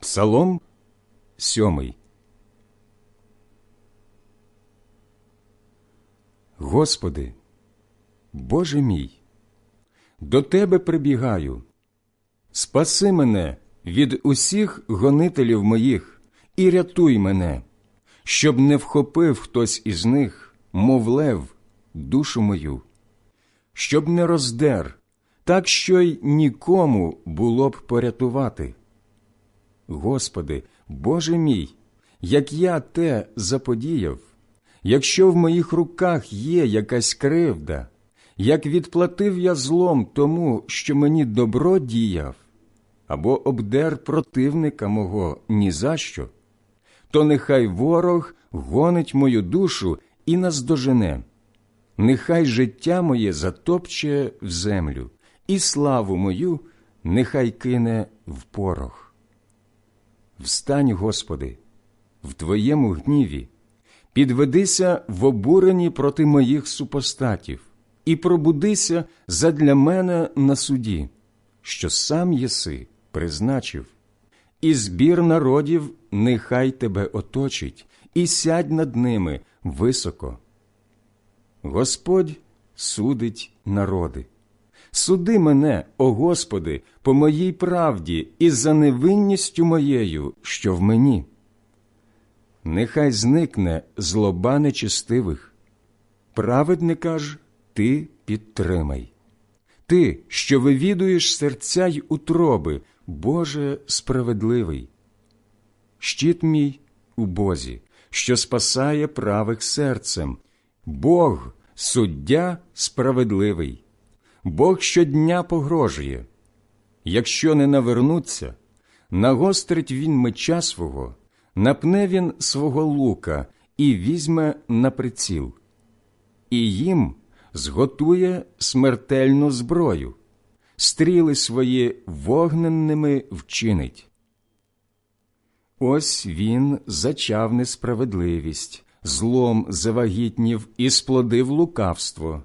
Псалом сьомий. Господи, Боже мій, до Тебе прибігаю. Спаси мене від усіх гонителів моїх і рятуй мене, щоб не вхопив хтось із них, мов лев, душу мою, щоб не роздер, так що й нікому було б порятувати. Господи, Боже мій, як я те заподіяв, якщо в моїх руках є якась кривда, як відплатив я злом тому, що мені добро діяв, або обдер противника мого ні за що, то нехай ворог гонить мою душу і наздожене, нехай життя моє затопче в землю, і славу мою нехай кине в порох. Встань, Господи, в Твоєму гніві, підведися в обуренні проти моїх супостатів, і пробудися задля мене на суді, що сам єси призначив, і збір народів нехай тебе оточить, і сядь над ними високо. Господь судить народи. Суди мене, о Господи, по моїй правді і за невинністю моєю, що в мені. Нехай зникне злоба нечистивих. Праведника ж ти підтримай. Ти, що вивідуєш серця й утроби, Боже справедливий. Щит мій у Бозі, що спасає правих серцем, Бог суддя справедливий. Бог щодня погрожує. Якщо не навернуться, нагострить він меча свого, напне він свого лука і візьме на приціл, і їм зготує смертельну зброю, стріли свої вогненними вчинить. Ось він зачав несправедливість, злом завагітнів і сплодив лукавство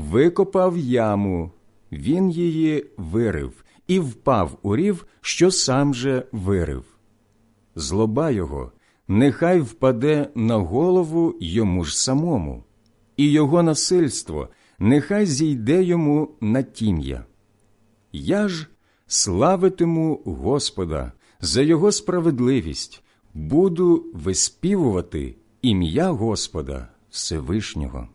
викопав яму, він її вирив і впав у рів, що сам же вирив. Злоба його нехай впаде на голову йому ж самому, і його насильство нехай зійде йому на тім'я. Я ж славитиму Господа за його справедливість, буду виспівувати ім'я Господа Всевишнього.